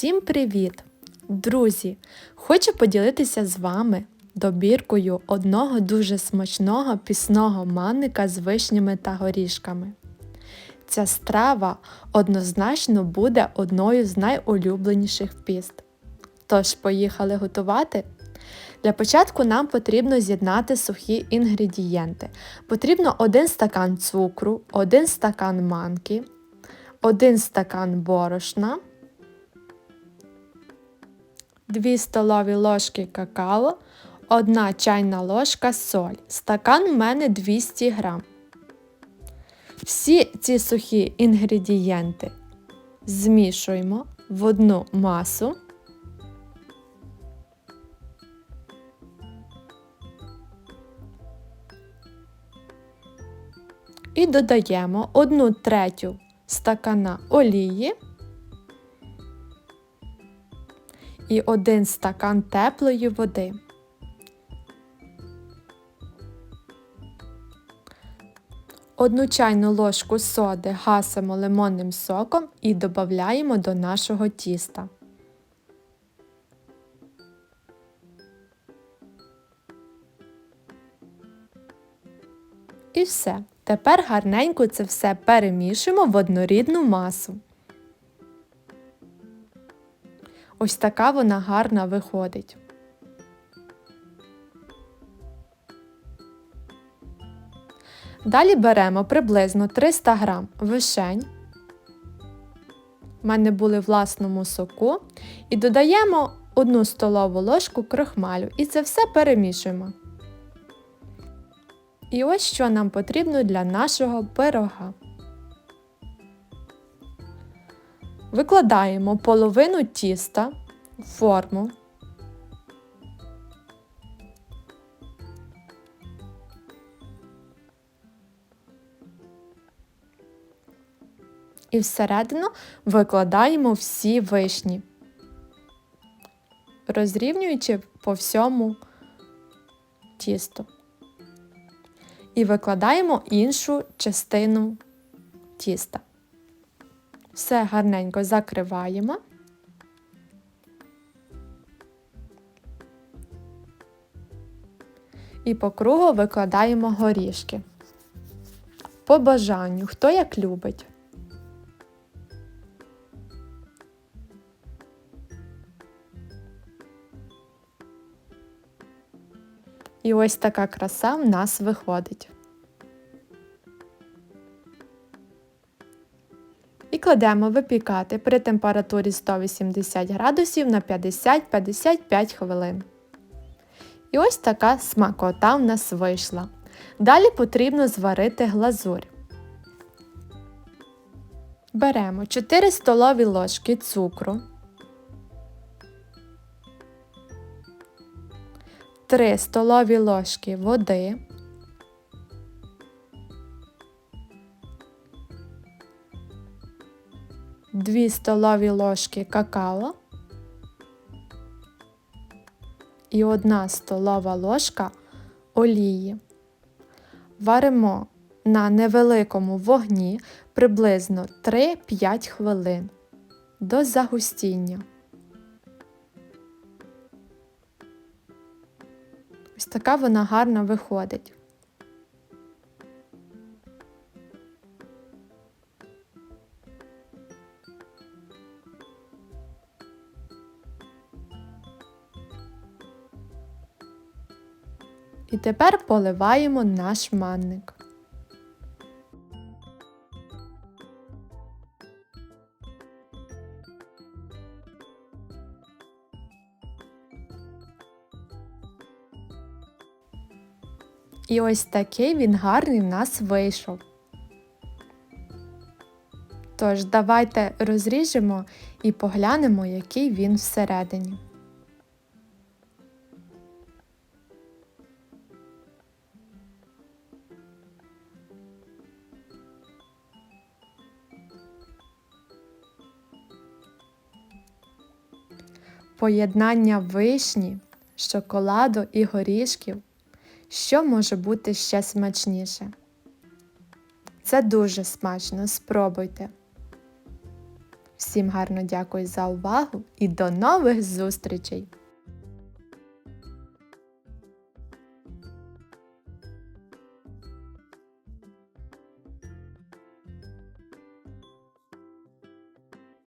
Всім привіт! Друзі! Хочу поділитися з вами добіркою одного дуже смачного пісного манника з вишнями та горішками. Ця страва однозначно буде одною з найулюбленіших піст. Тож, поїхали готувати. Для початку нам потрібно з'єднати сухі інгредієнти. Потрібно 1 стакан цукру, 1 стакан манки, 1 стакан борошна, 2 столові ложки какао, 1 чайна ложка соль. Стакан у мене 200 грам. Всі ці сухі інгредієнти змішуємо в одну масу. І додаємо 1 третю стакана олії і 1 стакан теплої води. Одну чайну ложку соди гасимо лимонним соком і додаємо до нашого тіста. І все. Тепер гарненько це все перемішуємо в однорідну масу. Ось така вона гарна виходить. Далі беремо приблизно 300 г вишень. У мене були в власному соку. І додаємо 1 столову ложку крохмалю. І це все перемішуємо. І ось що нам потрібно для нашого пирога. Викладаємо половину тіста в форму. І всередину викладаємо всі вишні, розрівнюючи по всьому тісту. І викладаємо іншу частину тіста. Все гарненько закриваємо. І по кругу викладаємо горішки. По бажанню, хто як любить. І ось така краса в нас виходить. І кладемо випікати при температурі 180 градусів на 50-55 хвилин. І ось така смакота в нас вийшла. Далі потрібно зварити глазурь. Беремо 4 столові ложки цукру, 3 столові ложки води, Дві столові ложки какао і 1 столова ложка олії. Варимо на невеликому вогні приблизно 3-5 хвилин до загустіння. Ось така вона гарна виходить. І тепер поливаємо наш манник. І ось такий він гарний в нас вийшов. Тож, давайте розріжемо і поглянемо, який він всередині. Поєднання вишні, шоколаду і горішків. Що може бути ще смачніше? Це дуже смачно, спробуйте. Всім гарно дякую за увагу і до нових зустрічей!